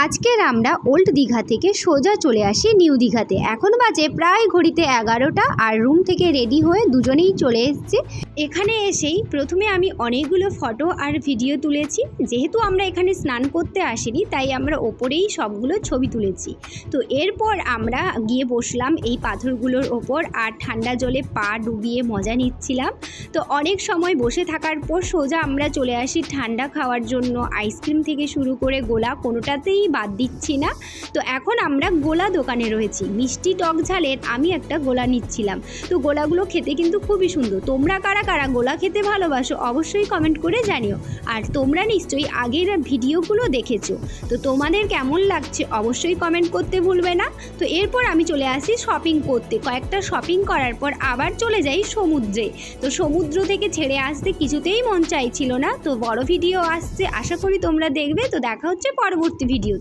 আজকের আমরা ওল্ড দীঘা থেকে সোজা চলে আসি নিউ দীঘাতে। এখন বাজে প্রায় ঘড়িতে এগারোটা আর রুম থেকে রেডি হয়ে দুজনেই চলে এসেছি। এখানে এসেই প্রথমে আমি অনেকগুলো ফটো আর ভিডিও তুলেছি। যেহেতু আমরা এখানে স্নান করতে আসিনি, তাই আমরা ওপরেই সবগুলো ছবি তুলেছি। তো এরপর আমরা গিয়ে বসলাম এই পাথরগুলোর ওপর আর ঠান্ডা জলে পা ডুবিয়ে মজা নিচ্ছিলাম। তো অনেক সময় বসে থাকার পর সোজা আমরা চলে আসি ঠান্ডা খাওয়ার জন্য। আইসক্রিম থেকে শুরু করে গোলা কোনোটাতেই বাদ দিচ্ছি না। তো এখন আমরা গোলা দোকানে রয়েছি। মিষ্টি টক ঝালের আমি একটা গোলা নিচ্ছিলাম। তো গোলাগুলো খেতে কিন্তু খুবই সুন্দর। তোমরা কারা কারা গোলা খেতে ভালোবাসো অবশ্যই কমেন্ট করে জানিও। আর তোমরা নিশ্চয়ই আগের ভিডিওগুলো দেখেছ। তো তোমাদের কেমন লাগছে অবশ্যই কমেন্ট করতে ভুলবে না। তো এরপর আমি চলে আসি শপিং করতে। কয়েকটা শপিং করার পর আবার চলে যাই সমুদ্রে। তো সমুদ্র থেকে ছেড়ে আসতে কিছুতেই মন চাইছিল না। তো বড় ভিডিও আসছে। আশা করি তোমরা দেখবে। তো দেখা হচ্ছে পরবর্তী ভিডিও